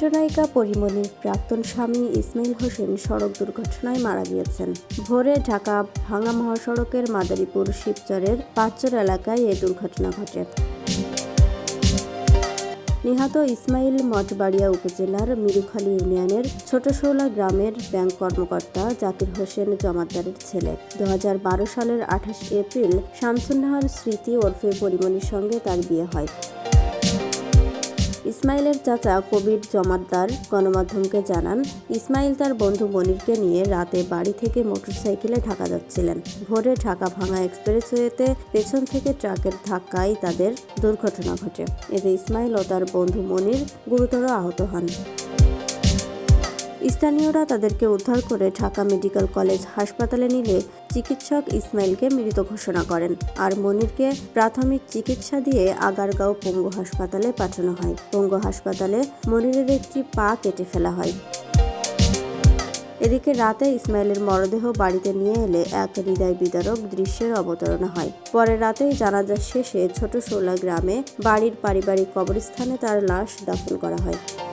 চিত্রনায়িকা পরিমণির প্রাক্তন স্বামী ইসমাইল হোসেন সড়ক দুর্ঘটনায় মারা গিয়েছেন। ভোরে ঢাকা ভাঙা মহাসড়কের মাদারীপুর শিবচরের পাঁচচর এলাকায় এ দুর্ঘটনা ঘটে। নিহত ইসমাইল মঠবাড়িয়া উপজেলার মিরুখালী ইউনিয়নের ছোট শৌলা গ্রামের ব্যাংক কর্মকর্তা জাকির হোসেন জমাদ্দারের ছেলে। দু হাজার বারো সালের আঠাশ এপ্রিল শামসুন্নাহার স্মৃতি ওরফে পরিমণির সঙ্গে তার বিয়ে হয়। ইসমাইলের চাচা কবির জমাদ্দার গণমাধ্যমকে জানান, ইসমাইল তার বন্ধু মনিরকে নিয়ে রাতে বাড়ি থেকে মোটরসাইকেলে ঢাকা যাচ্ছিলেন। ভোরে ঢাকা ভাঙা এক্সপ্রেসওয়েতে পেছন থেকে ট্রাকের ধাক্কায় তাদের দুর্ঘটনা ঘটে। এতে ইসমাইল ও তার বন্ধু মনির গুরুতর আহত হন। স্থানীয়রা তাদেরকে উদ্ধার করে ঢাকা মেডিকেল কলেজ হাসপাতালে নিলে চিকিৎসক ইসমাইলকে মৃত ঘোষণা করেন। আর মনিরকে প্রাথমিক চিকিৎসা দিয়ে আগারগাঁও পঙ্গু হাসপাতালে পাঠানো হয়। পঙ্গু হাসপাতালে মনিরের একটি পা কেটে ফেলা হয়। এদিকে রাতে ইসমাইলের মরদেহ বাড়িতে নিয়ে এলে এক হৃদয় বিদারক দৃশ্যের অবতারণা হয়। পরে রাতেই জানাজা শেষে ছোট শোলা গ্রামে বাড়ির পারিবারিক কবরস্থানে তার লাশ দাফন করা হয়।